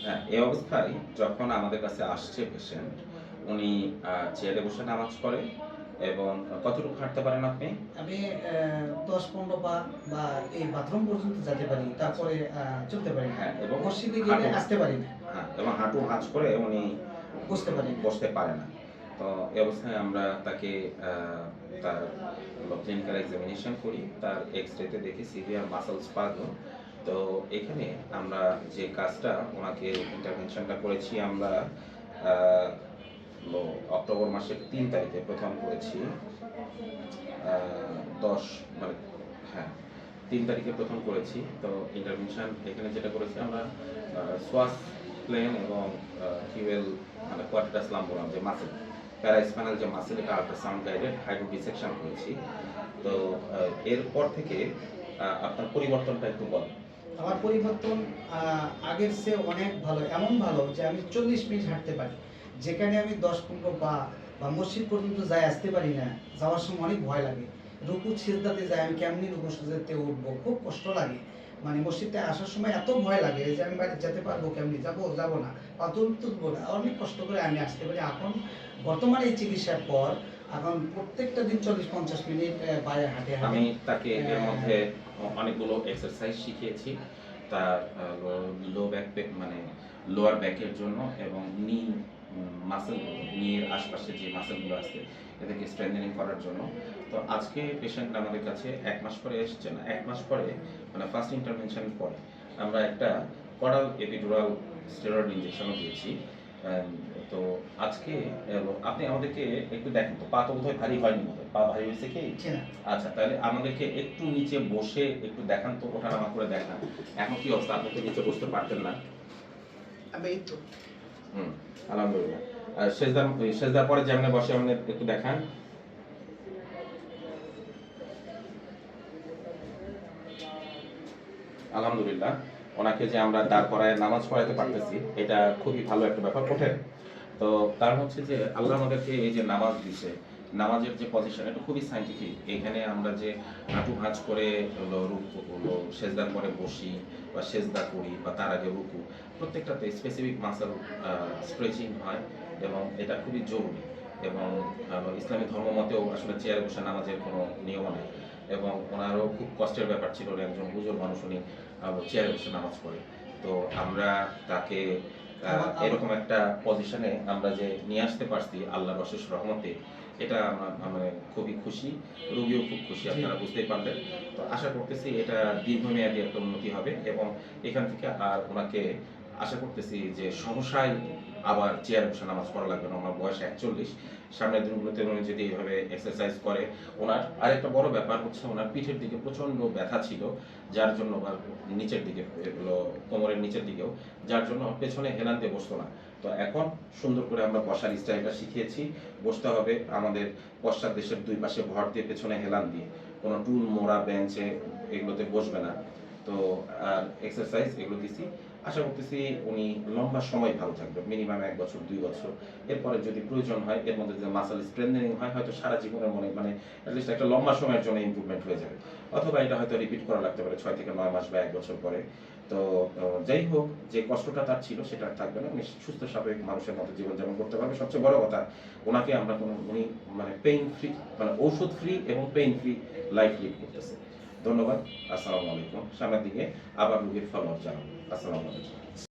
হ্যাঁ এই অবস্থায় যখন আমাদের কাছে আসছে পেশেন্ট উনি চেয়ারে বসে নামাজ পড়ে এবং কতটুকু হাঁটতে পারেন আপনি? আমি দশ পনেরো পা বা এই বাথরুম পর্যন্ত যেতে পারি তারপরে চলতে পারি হ্যাঁ এবং মসজিদে হাঁটু- আসতে পারি না। হ্যাঁ এবং হাঁটু ভাঁজ করে উনি বসতে পারি না। বসতে পারে না। তো এই অবস্থায় আমরা তাকে তার ক্লিনিক্যাল এক্সামিনেশন করি তার এক্স রেতে দেখি সিভিয়ার মাসেলস পাগল তো এখানে আমরা যে কাজটা ওনাকে ইন্টারভেনশনটা করেছি, আমরা অক্টোবর মাসের তিন তারিখে প্রথম করেছি। দশ মানে হ্যাঁ তিন তারিখে প্রথম করেছি। তো ইন্টারভেনশন এখানে যেটা করেছি আমরা সোয়াস প্লেন এবং কিউএল মানে কোয়ার্টাস লাম্বোরাম যে মাসেল প্যারাস্পাইনাল যে মাসেল এটা আল্ট্রাসাউন্ড গাইডেড হাইড্রো ডিসেকশন করেছি। তো এরপর থেকে আপনার পরিবর্তনটা একটু বলেন। আমার পরিবর্তন আগের চেয়ে অনেক ভালো, এমন ভালো যে আমি চল্লিশ মিনিট হাঁটতে পারি। যেখানে আমি দশ পনেরো পা বা মসজিদ পর্যন্ত যাই, আসতে পারি না, যাওয়ার সময় অনেক ভয় লাগে। রুকু ছিজদাতে যাই, আমি কেমনি রুকু ছিজদাতে উঠবো? খুব কষ্ট লাগে। মানে মসজিদে আসার সময় এত ভয় লাগে যে আমি বাড়ি যেতে পারব কেমনি? যাব যাব না। তুল তুলবো না। অনেক কষ্ট করে আমি আসতে পারি। এখন বর্তমানে এই চিকিৎসার পর এখন প্রত্যেকটা দিন চল্লিশ পঞ্চাশ মিনিট বাইরে হাঁটে আমি তাকে এর হ্যাঁ। মধ্যে অনেকগুলো এক্সারসাইজ শিখিয়েছি। তার লো ব্যাক মানে লোয়ার ব্যাকের জন্য এবং নি মাসেল নিয়ের আশপাশে যে মাসেলগুলো আছে এদেরকে স্ট্রেংথেনিং করার জন্য। তো আজকে পেশেন্ট আমাদের কাছে এক মাস পরে এসছে না এক মাস পরে মানে ফার্স্ট ইন্টারভেনশন পরে। আমরা একটা করাল এপিডুরাল স্টেরয়েড ইনজেকশনও দিয়েছি। তো আজকে আপনি আমাদেরকে একটু দেখেন তো পা তো বোধহয় ভারী হয়নি বোধহয়। পা ভারী হয়েছে কি? আচ্ছা তাহলে আমাদেরকে একটু নিচে বসে একটু দেখান তো ওঠা নামা করে দেখান। এখন কি অবস্থা? আপনি তো নিচে বসতে পারতেন না। আমি তো। হুম আলহামদুলিল্লাহ। আর পরে যেমন বসে আপনি একটু দেখান। আলহামদুলিল্লাহ। ওনাকে যে আমরা দাঁড় করায় নামাজ পড়াতে পারতেছি, এটা খুবই ভালো একটা ব্যাপার ওঠেন তো কারণ হচ্ছে যে আল্লাহ আমাদেরকে এই যে নামাজ দিছে, নামাজের যে পজিশন এটা খুবই সাইন্টিফিক এখানে আমরা যে হাঁটু ভাঁজ করে হলো সেজদার পরে বসি বা সেজদা করি বা তার আগে রুকু, প্রত্যেকটাতে স্পেসিফিক মাসাল স্ট্রেচিং হয় এবং এটা খুবই জরুরি। এবং ইসলামী ধর্ম মতেও আসলে চেয়ারে বসে নামাজের কোনো নিয়ম নেই। এবং ওনারও খুব কষ্টের ব্যাপার ছিল একজন বুজুর মানুষ উনি চেয়ারে বসে নামাজ পড়ে তো আমরা তাকে এরকম একটা পজিশনে আমরা যে নিয়ে আসতে পারছি আল্লাহর অশেষ রহমতে এটা আমরা আমরা খুবই খুশি রোগীও খুব খুশি। আপনারা বুঝতেই পারলেন তো আশা করতেছি এটা দীর্ঘমেয়াদী একটা উন্নতি হবে এবং এখান থেকে আর ওনাকে আশা করতেছি যে সহসায় আবার চেয়ারে বসে নামাজ পড়া লাগবে না, ওনার বয়স একচল্লিশ। সামনের দিনগুলোতে উনি যদি এইভাবে এক্সারসাইজ করে, ওনার আরেকটা বড় ব্যাপার হচ্ছে ওনার পিঠের দিকে প্রচণ্ড ব্যথা ছিল, যার জন্য বা নিচের দিকে, এগুলো কোমরের নিচের দিকেও, যার জন্য পেছনে হেলান দিয়ে বসতো না। তো এখন সুন্দর করে আমরা বসার স্টাইলটা শিখিয়েছি। বসতে হবে আমাদের পশ্চাৎ দেশের দুই পাশে ভর দিয়ে পেছনে হেলান দিয়ে। কোনো টুল, মোড়া, বেঞ্চে এগুলোতে বসবে না। তো আর এক্সারসাইজ এগুলো দিছি। আশা করতেছি উনি লম্বা সময় ভালো থাকবে মিনিমাম এক বছর, দুই বছর। এরপরে যদি প্রয়োজন হয়, এর মধ্যে যে মাসাল স্ট্রেন্থেনিং হয়, হয়তো সারা জীবনের মনে মানে অ্যাটলিস্ট একটা লম্বা সময়ের জন্য ইম্প্রুভমেন্ট হয়ে যাবে। অথবা এটা হয়তো রিপিট করা লাগতে পারে ছয় থেকে নয় মাস বা এক বছর পরে। তো যাই হোক, যে কষ্টটা তার ছিল সেটা থাকবে না। উনি সুস্থ, স্বাভাবিক মানুষের মতো জীবনযাপন করতে পারবে। সবচেয়ে বড় কথা, ওনাকে আমরা কোনো উনি মানে পেইন ফ্রি মানে ঔষধ ফ্রি এবং পেইন ফ্রি লাইফ লিড করতেছে। ধন্যবাদ আসসালামু আলাইকুম। সামনের দিকে আবার রুগীর ফলো আপ জানাব। আসসালামু আলাইকুম।